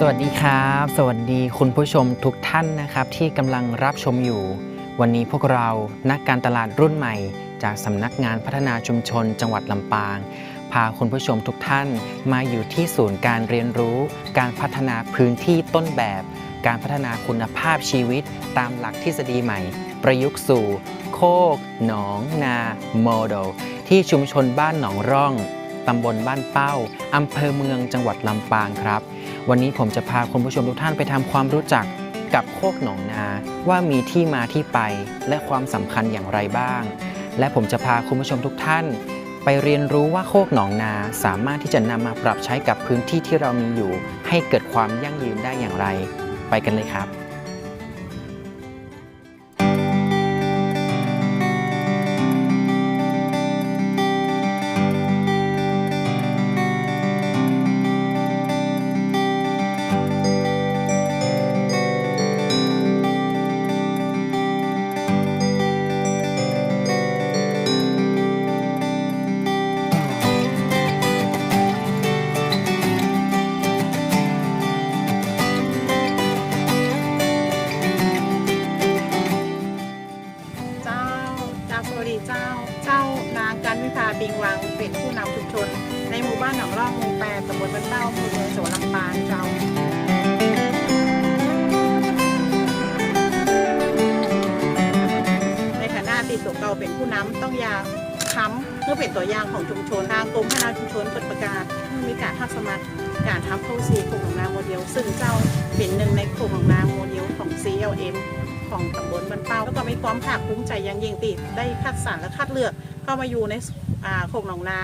สวัสดีครับ สวัสดีคุณผู้ชมทุกท่านนะครับที่กำลังรับชมอยู่ วันนี้พวกเรานักการตลาดรุ่นใหม่ จากสำนักงานพัฒนาชุมชน จังหวัดลำปาง พาคุณผู้ชมทุกท่านมาอยู่ที่ศูนย์การเรียนรู้ การพัฒนาพื้นที่ต้นแบบ การพัฒนาคุณภาพชีวิต ตามหลักทฤษฎีใหม่ ประยุกต์สู่ โคก หนองนาโมเดลที่ชุมชนบ้านหนองร่องตำบลบ้านเป้าอำเภอเมืองจังหวัดลำปางครับ วันนี้ผมจะพาคุณผู้ชมทุกท่านไปทำความรู้จักกับโคกหนองนาว่ามีที่มาที่ไปและความสำคัญอย่างไรบ้าง และผมจะพาคุณผู้ชมทุกท่าน ไปเรียนรู้ว่าโคกหนองนาสามารถที่จะนำมาปรับใช้กับพื้นที่ที่เรามีอยู่ ให้เกิดความยั่งยืนได้อย่างไร ไปกันเลยครับิงวังเป็นผู้นำชุมชน ในหมู่บ้านหนองร่องหมู่แปดตำบลบ้านเต้าอำเภอเมืองจังหวัดลำปางเจ้าในฐานะที่ตัวเก่าเป็นผู้นำต้องยาค้ำเพื่อเป็นตัวอย่างของชุมชนทางกรมพัฒนาชุมชนเปิดประกาศมีการทักสมัครการทำเข้าสู่โครงของนาโมเดล ซึ่งเจ้าเป็นหนึ่งในโครงของนาโมเดลของ CLM ของตำบลบ้านเป้าแล้วก็มีความภาคภูมิใจอย่างยิ่งติดได้คัดสรรและคัดเลือก เข้ามาอยู่ในอาโครงหนองนา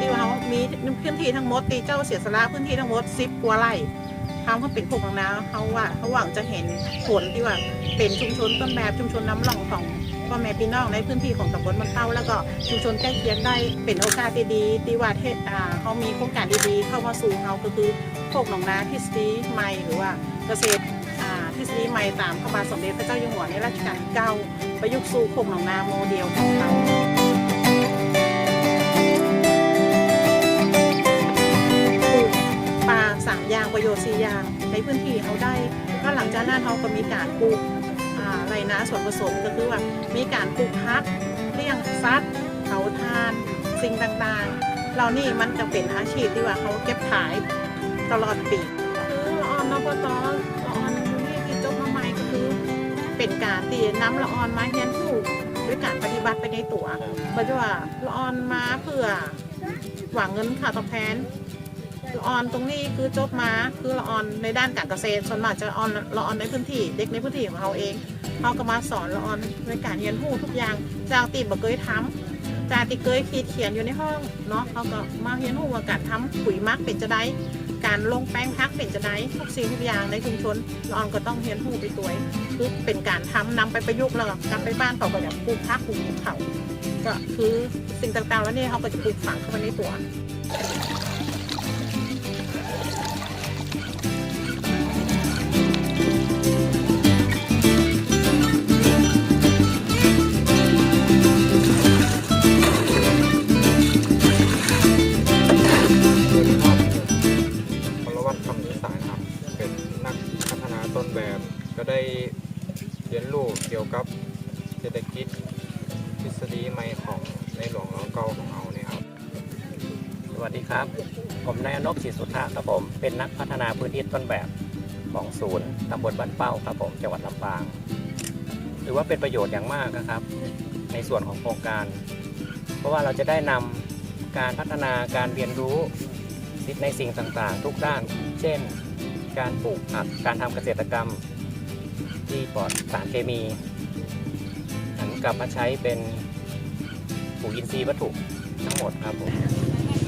ที่ว่าเขามีพื้นที่ทั้งหมดตีเจ้าเสียสละพื้นที่ทั้งหมด10กว่าไร่ทำให้เป็นโครงหนองนาเขาว่าเขาหวังจะเห็นผลที่ว่าเป็นชุมชนต้นแบบชุมชนน้ำหลองของพ่อแม่พี่น้องในพื้นที่ของตำบลบ้านเป้าแล้วก็ชุมชนใกล้เคียงได้เป็นโอกาสดีๆที่ว่าเทศเขามีโครงการดีๆ เข้ามาสู่เขาก็คือโคกหนองนาทฤษฎีใหม่หรือว่าเกษตร ทฤษฎีใหม่ตามพระบาทสมเด็จพระเจ้าอยู่หัวในรัชกาลที่เก้าประยุกต์สู่โคกหนองนาโมเดลของเขาปลูกป่าสามยางประโยชน์สี่ยางในพื้นที่เขาได้ก็หลังจากนั้นเขาก็มีการปลูกอ่าไรนะส่วนผสมก็คือว่ามีการปลูกพักเลี้ยงสัตว์เผาทานสิ่งต่างๆ เรานี่มันจะเป็นอาชีพที่ว่าเขาเก็บขายตลอดปีคือออนนปต เป็นการตีน้ำละออนมาเฮียนผู้ด้วยการปฏิบัติไปในตัวก็จะว่าละออนมาเพื่อหวังเงินค่าตอบแทนละออนตรงนี้คือจบมาคือละออนในด้านการเกษตรส่วนมากจะละออนละออนในพื้นที่ เด็กในพื้นที่ของเขาเองเขาก็มาสอนละออนในการเรียนรู้ทุกอย่างจากตีบเคยทำจากที่เคยคิดเขียนอยู่ในห้องเนาะเขาก็มาเรียนรู้ว่าการทำปุ๋ยมักเป็นจะได้ การลงแป้งพักเป็นจะไหนทุกสิ่งทุกอย่างในชุมชนเราออนก็ต้องเรียนผู้ไปตัวคือเป็นการทำนำไปประยุกต์แล้วก็กลับไปบ้านเขาก็จะปลูกพักปลูกเขาก็คือสิ่งต่างๆแล้วเนี่ยเขาก็จะปลูกฝังเข้าไปในตัว กับเศรษฐกิจทฤษฎีใหม่ของในหลวงรัชกาลของเราเนี่ยครับ สวัสดีครับ ผมนายอนบศรีสุทธาครับผม เป็นนักพัฒนาพื้นที่ต้นแบบของศูนย์ตำบลบ้านเป้าครับผมจังหวัดลำปางถือว่าเป็นประโยชน์อย่างมากนะครับ ในส่วนของโครงการ เพราะว่าเราจะได้นำการพัฒนาการเรียนรู้ในสิ่งต่างๆ ทุกด้าน เช่น การปลูกผักการทำเกษตรกรรมที่ปลอดสารเคมี กลับมาใช้เป็นปุ๋ยอินทรีย์วัตถุทั้งหมดครับผม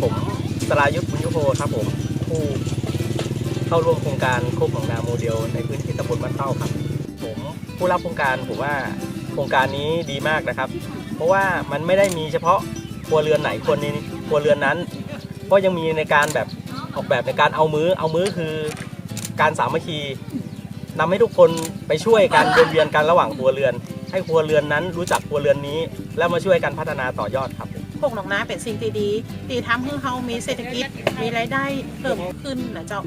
ผมสรายุทธบุญุโภครับผมผู้เข้าร่วมโครงการโคกของนาโมเดลในพื้นที่ตำบลบ้านเต้าครับ ผมผู้รับโครงการผมว่าโครงการนี้ดีมากนะครับ เพราะว่ามันไม่ได้มีเฉพาะครัวเรือนไหนคนนี้ครัวเรือนนั้น ก็ยังมีในการแบบออกแบบในการเอามือ้อเอามื้อคือการสามัคคีนำให้ทุกคนไปช่วยกันเวียนเวียนกันระหว่างครัวเรือน ให้ครัวเรือนนั้นรู้จักครัวเรือนนี้ แล้วมาช่วยกันพัฒนาต่อยอดครับพวกหนองน้าเป็นสิ่งที่ดีที่ทำให้เขามีเศรษฐกิจมีรายได้เพิ่มขึ้นนะเจ้า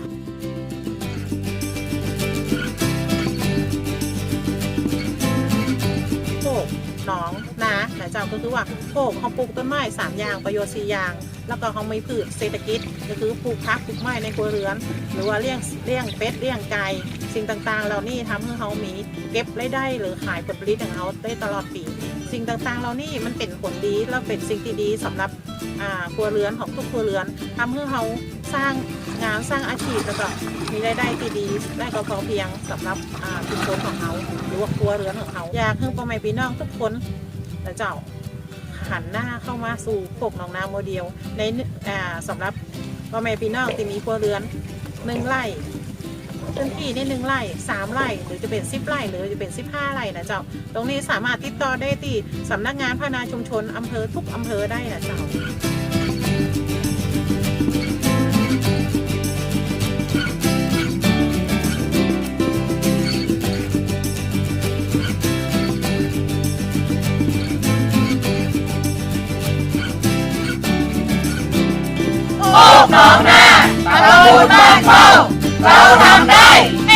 จ้าก็คือว่าโขกเขาปลูกต้นไม้สามอย่างประโยชน์สี่อย่าง แล้วก็เขามีพืชเศรษฐกิจก็คือปลูกพักปลูกไม้ในครัวเรือน หรือว่าเลี้ยงเลี้ยงเป็ดเลี้ยงไก่สิ่งต่างๆ เหล่านี้ทำให้เขามีเก็บรายได้หรือขายผลผลิตของเขาได้ตลอดปี สิ่งต่างๆ เหล่านี้มันเป็นผลดีและเป็นสิ่งที่ดีสำหรับครัวเรือนของทุกครัวเรือนทำให้เขาสร้างงานสร้างอาชีพแล้วก็มีรายได้ที่ดีได้ก็พอเพียงสำหรับชุมชนของเขาหรือว่าครัวเรือนของเขาอยากให้พ่อแม่พี่น้องทุกคน และเจ้าหันหน้าเข้ามาสู่พวกหนองนาโมเดลในอ่าสำหรับพ่อแม่พี่น้องที่มีครัวเรือนหนึ่งไร่พื้นที่นี่หนึ่งไร่สามไร่หรือจะเป็นสิบไร่หรือจะเป็นสิบห้าไร่นะเจ้า ตรงนี้สามารถติดต่อได้ที่สำนักงานพัฒนาชุมชนอำเภอทุกอำเภอได้นะเจ้า โอ้น้องนาตะบูนบ้านเข้าเราทำได้เอ